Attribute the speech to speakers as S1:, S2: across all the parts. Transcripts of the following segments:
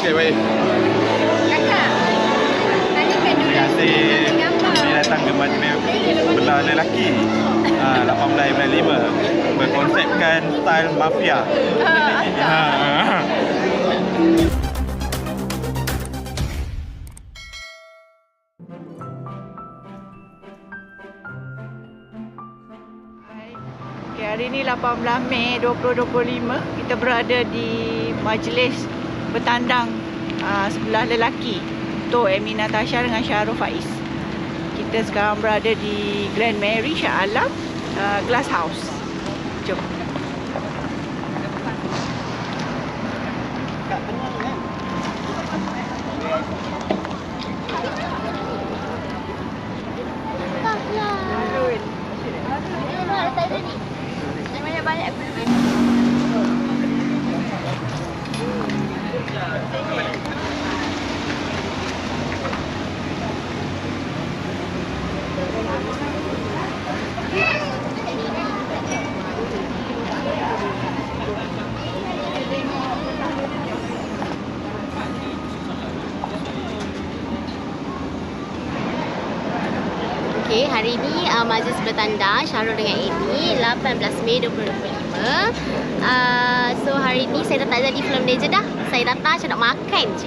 S1: Okey, baik.
S2: Kakak. Tanyakan dulu.
S1: Terima kasih. Ini datang ke majlis belah lelaki. Ah, 1895 berkonsepkan style mafia. Ha.
S3: Okay, hari ni 18 Mei 2025 kita berada di majlis bertandang uh, sebelah lelaki untuk Amy Natasha dengan Syahrul Faiz. Kita sekarang berada di Grand Mary Shah Alam uh, Glass House. Jom.
S2: Okey, hari ni uh, majlis bertanda Syarul dengan Amy 18 Mei 2025. Uh, so hari ni saya dah tak jadi film dia je dah. Saya datang saya nak makan je.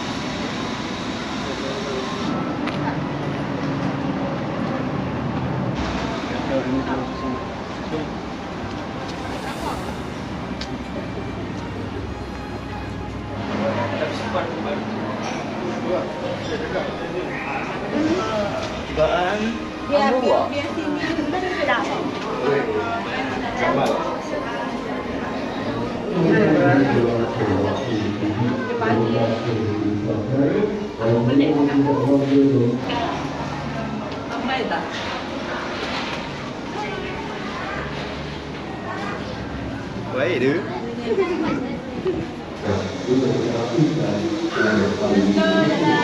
S1: Baik dia.
S3: Buang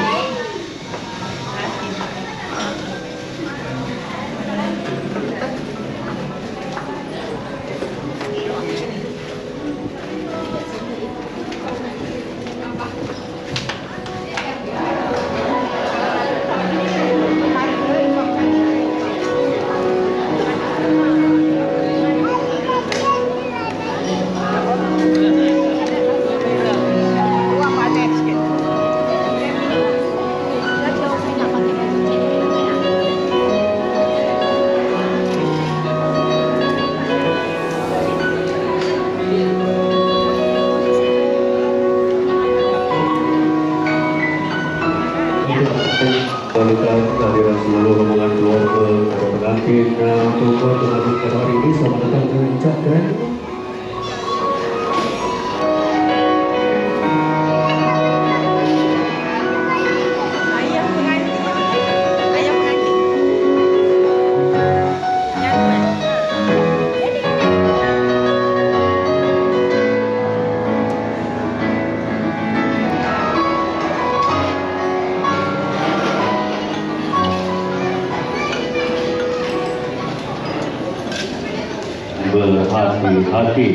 S4: berhati-hati.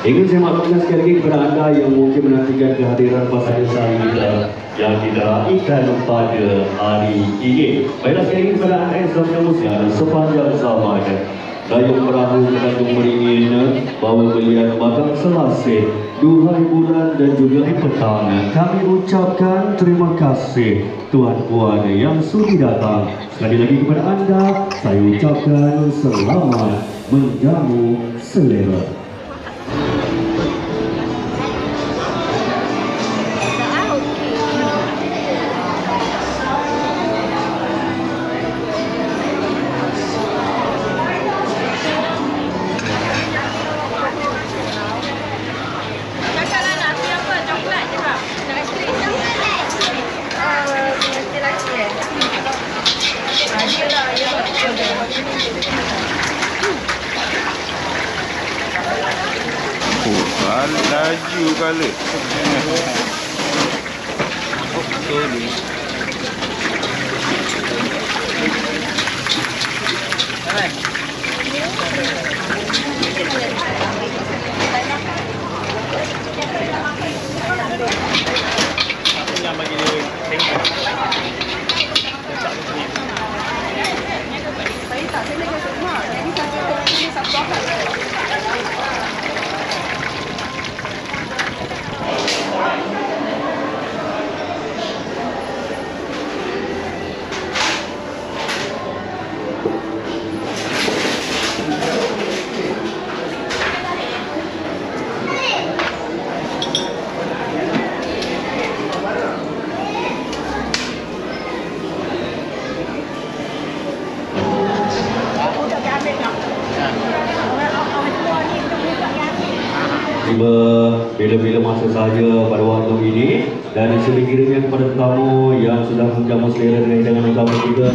S4: Ingin saya maklumkan sekali lagi kepada anda yang mungkin menantikan kehadiran pasangan saya yang diraihkan pada hari ini. Baiklah sekali lagi kepada anda yang sedang menyaksikan sepanjang zaman. Dayung perahu mengandung beringin bawa belian makan selasih Duhai bulan dan juga petang Kami ucapkan terima kasih Tuan Puan yang sudi datang Sekali lagi kepada anda Saya ucapkan selamat menjamu selera
S2: Ah, okey.
S3: Kakak nak nak apa? Coklat je kak.
S1: Ah, laju kala. Oh, betul ni. Yang bagi dia tengok.
S4: tiba bila-bila masa saja pada waktu ini dan sekiranya kepada tetamu yang sudah menjamu selera dengan hidangan utama kita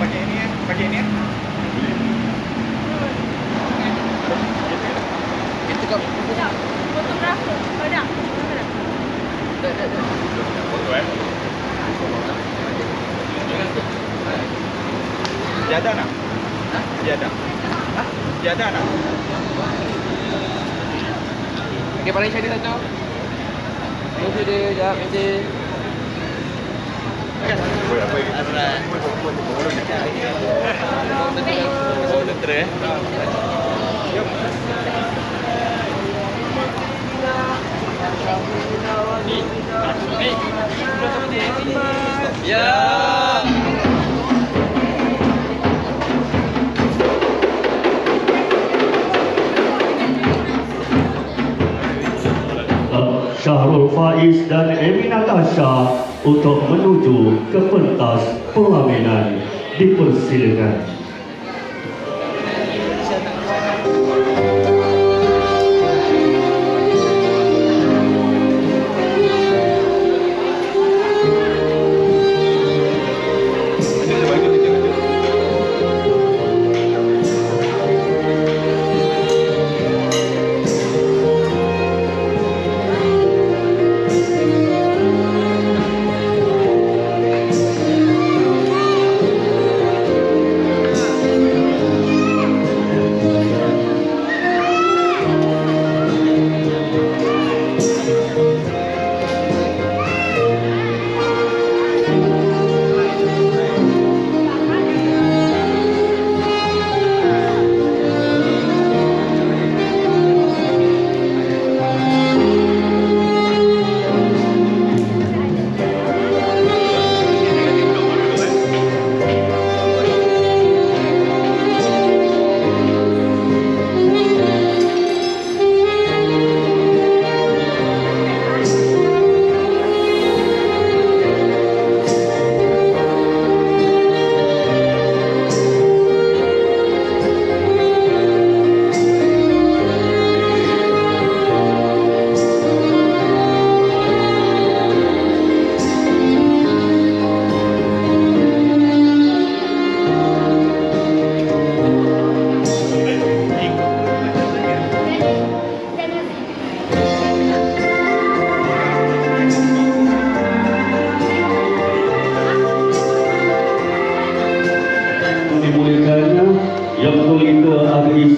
S1: Pakai ni eh. Pakai ni eh. Foto eh. Dia ada nak? Dia ada. Dia ada nak?
S5: Okay, paling saya satu. Tunggu dia, jap, nanti.
S1: Boleh apa lagi? Tentera eh.
S5: Ya.
S4: Faiz dan Emi Natasha untuk menuju ke pentas pelaminan dipersilakan.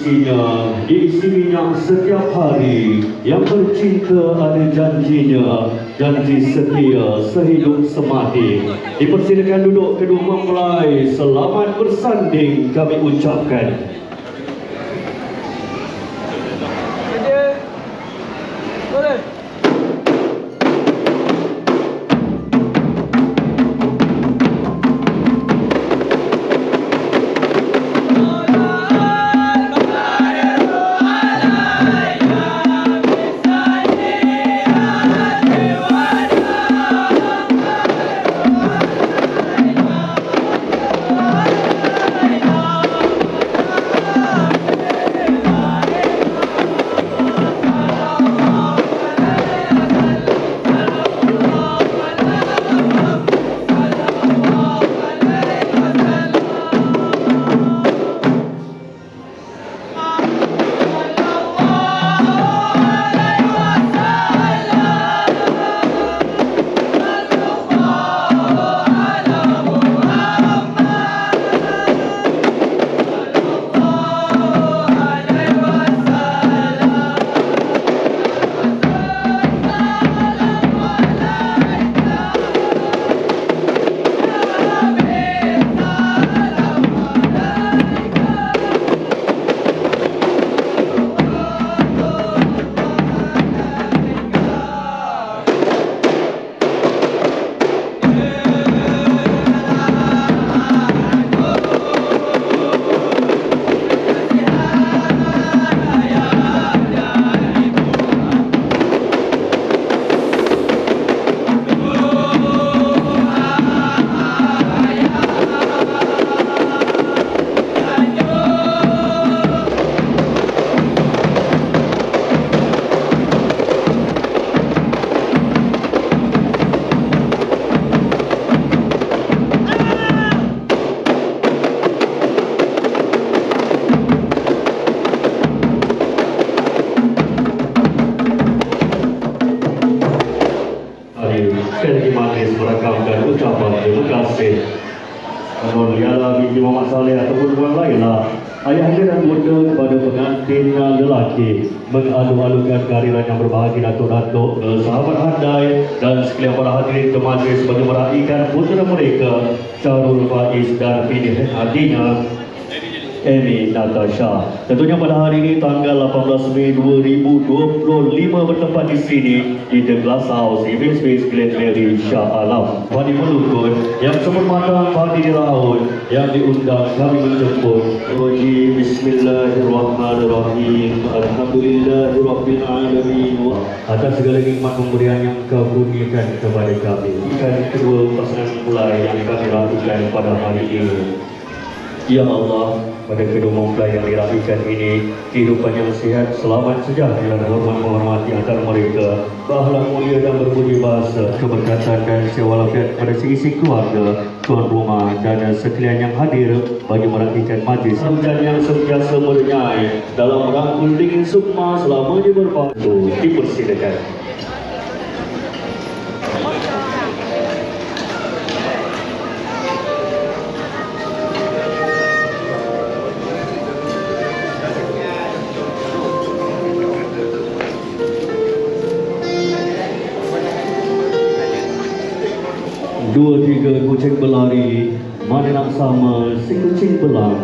S4: Isi minyak setiap hari. Yang bercinta ada janjinya. Janji setia sehidup semati. Dipersilakan duduk kedua mempelai Selamat bersanding kami ucapkan putera mereka Syarul Faiz dan pilihan hadinya Amy Natasha. Tentunya pada hari ini tanggal 18 Mei 2025 bertempat di sini di The Glass House, Event Space Glen Mary, Shah Alam. Wadi Melukun yang sebermatang padi di laut yang diundang kami menjemput. Uji Bismillahirrahmanirrahim. Alhamdulillahirrahmanirrahim. Atas segala nikmat pemberian yang kau kurniakan kepada kami. Ikan kedua pasangan mulai yang kami lakukan pada hari ini. Ya Allah, pada kedua mempelai yang dirapikan ini, kehidupan yang sihat, selamat sejahtera dan hormat menghormati antara mereka, bahagia mulia dan berbudi bahasa, keberkatan dan sewalafiat pada seisi keluarga, tuan rumah dan sekalian yang hadir bagi merapikan majlis hujan yang sentiasa merenyai dalam rangkul dingin sukma selamanya berbatu. Dipersilakan. Sama si kucing belang.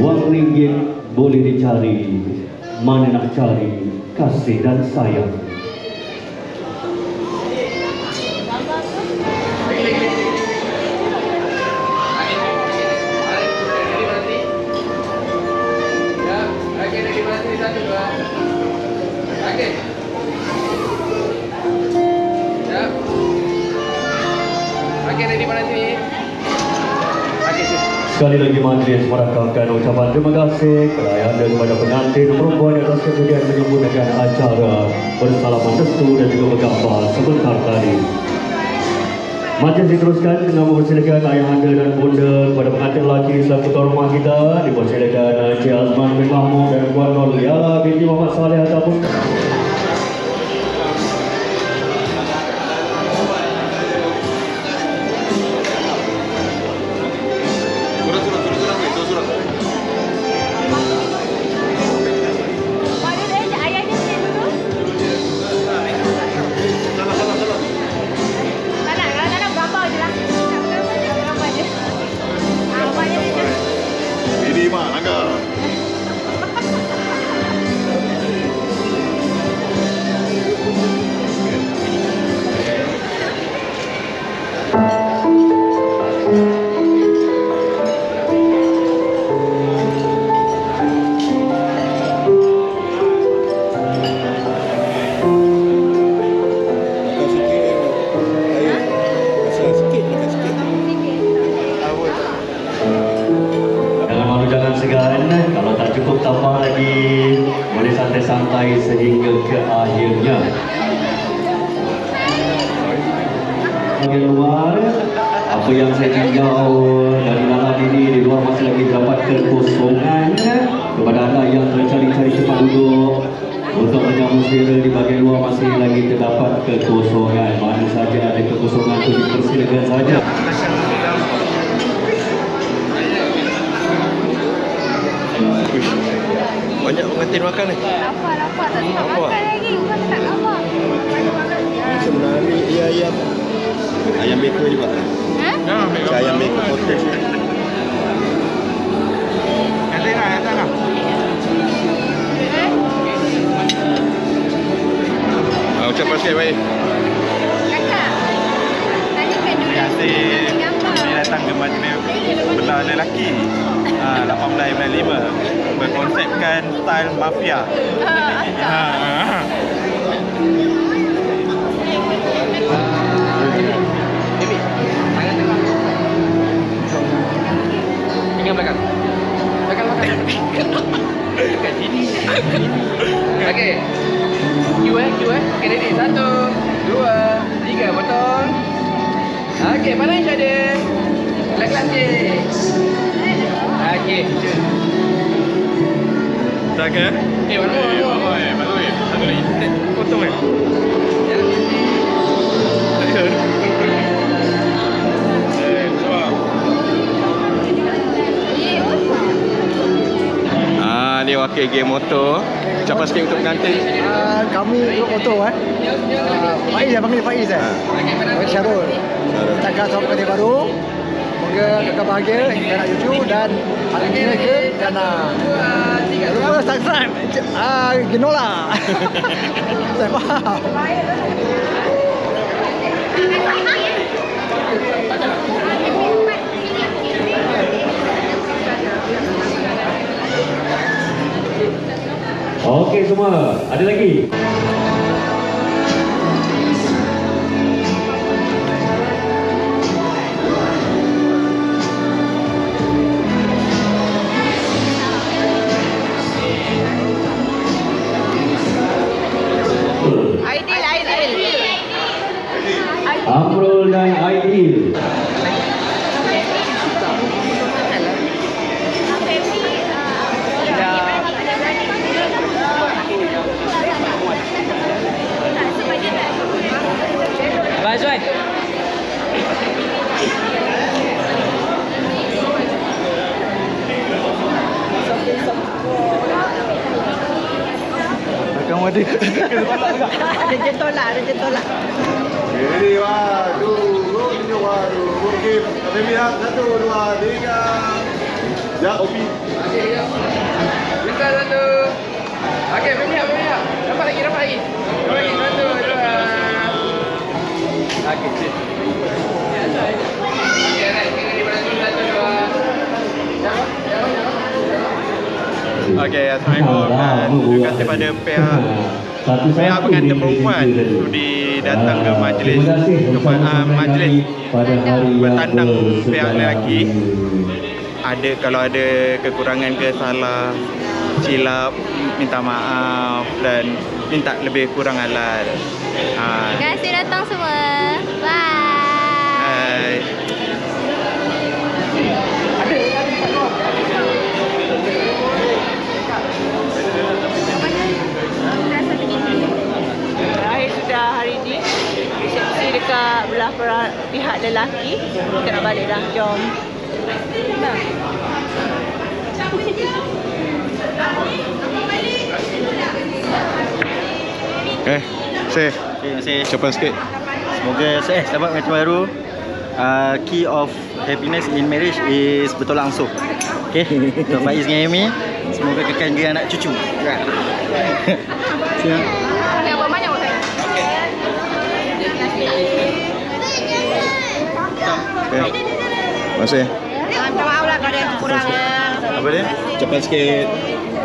S4: Wang ringgit boleh dicari. Mana nak cari kasih dan sayang Sekali lagi majlis merakamkan ucapan terima kasih kepada anda kepada pengantin perempuan yang atas kemudian menyempurnakan acara bersalaman restu dan juga bergambar sebentar tadi. Majlis diteruskan dengan mempersilakan ayah anda dan bunda kepada pengantin lelaki selaku tuan rumah kita dipersilakan Encik Azman bin Mahmud dan Puan Nur Liala binti Muhammad Saleh ataupun lagi terdapat kekosongan mana saja ada kekosongan itu dipersilakan saja
S1: Banyak pengantin makan ni.
S6: Lapar, lapar. Tak sempat
S1: Lapar.
S6: makan lagi. Bukan tak lapar.
S1: Sebenarnya ia ayam ayam beko juga.
S6: Ha?
S1: Macam ayam beko potes. Yang tengah, yang tengah. Ah, ucapan sikit baik.
S6: Kakak. Tadi kan dulu.
S1: Terima kasih
S6: Tadi gambar.
S1: kami datang ke majlis belah lelaki ah, 1895 berkonsepkan style mafia. Ah,
S5: tengah. Pinggang belakang. Belakang belakang. Dekat sini. Okey. Q eh, Q eh. Okey, ready. Satu, dua, tiga. Potong. Okey, mana yang ada? Kelas-kelas sikit. Okey, shoot.
S1: Tak ke?
S5: Eh, mana mana?
S1: eh, baru eh. Satu lagi. Eh, Potong eh.
S5: Jangan sini.
S1: Eh, Wakil game motor. Ucapan sikit untuk pengantin.
S7: Ah, kami ikut foto eh. Uh, Faiz yang panggil Faiz eh. Faiz Syarul. Cakap sama pengantin baru. Semoga kakak bahagia, kita nak cucu dan hari ini ke dan uh, jangan lupa subscribe. Ah, Genola. Saya faham.
S4: Okey semua, ada lagi?
S1: Ada
S3: je tolak, ada je tolak.
S8: Jadi, waduh, tunjuk waduh, okey. Kami lihat satu, dua, tiga. Ya, Opi.
S5: Buka satu. Okey, berniak, berniak. Dapat lagi, dapat lagi. Dapat lagi, satu, dua. Okey, jawab, jawab.
S1: Okey, Assalamualaikum. Dan terima kasih pada pihak pihak pengantin perempuan sudi datang ke majlis ke uh, majlis bertandang pihak lelaki. Ada kalau ada kekurangan ke salah silap minta maaf dan minta lebih kurang halal. Ha,
S6: Terima kasih datang semua.
S3: Dekat belah pihak lelaki. Kita nak balik dah. Jom. Nah.
S1: Eh, say.
S8: Terima kasih.
S1: Ucapan sikit.
S8: Semoga sukses dapat pengantin baru. Uh, key of happiness in marriage is betul langsung. Okay, untuk Faiz dengan Amy, semoga kekal dia anak cucu. Siap.
S6: Yang buat banyak buat saya.
S1: Eh. Terima kasih.
S3: Minta maaf lah kalau ada yang kekurangan.
S1: Apa dia? Ucapan sikit.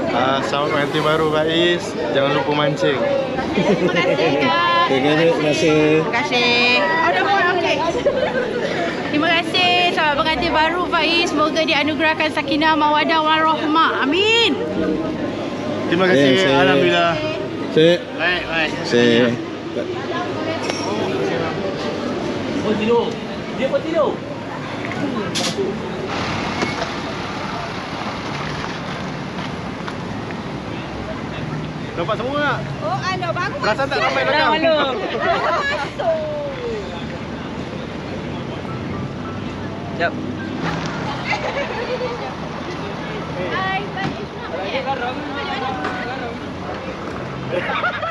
S1: Ah, selamat pengantin baru Faiz. Jangan lupa mancing.
S3: Terima kasih Kak.
S1: Terima kasih.
S3: Terima kasih. Oh, dah pun okey.
S9: Terima kasih sahabat pengantin baru Faiz. Semoga dianugerahkan sakinah mawadah warahmah. Amin.
S10: Terima kasih.
S11: Eh, saya-
S10: Alhamdulillah.
S11: Saya
S10: Baik, baik.
S11: Saya
S10: Nampak semua tak?
S12: Oh, ano, baru
S10: Perasan tak ramai belakang?
S5: Jap.
S13: Hai, balik.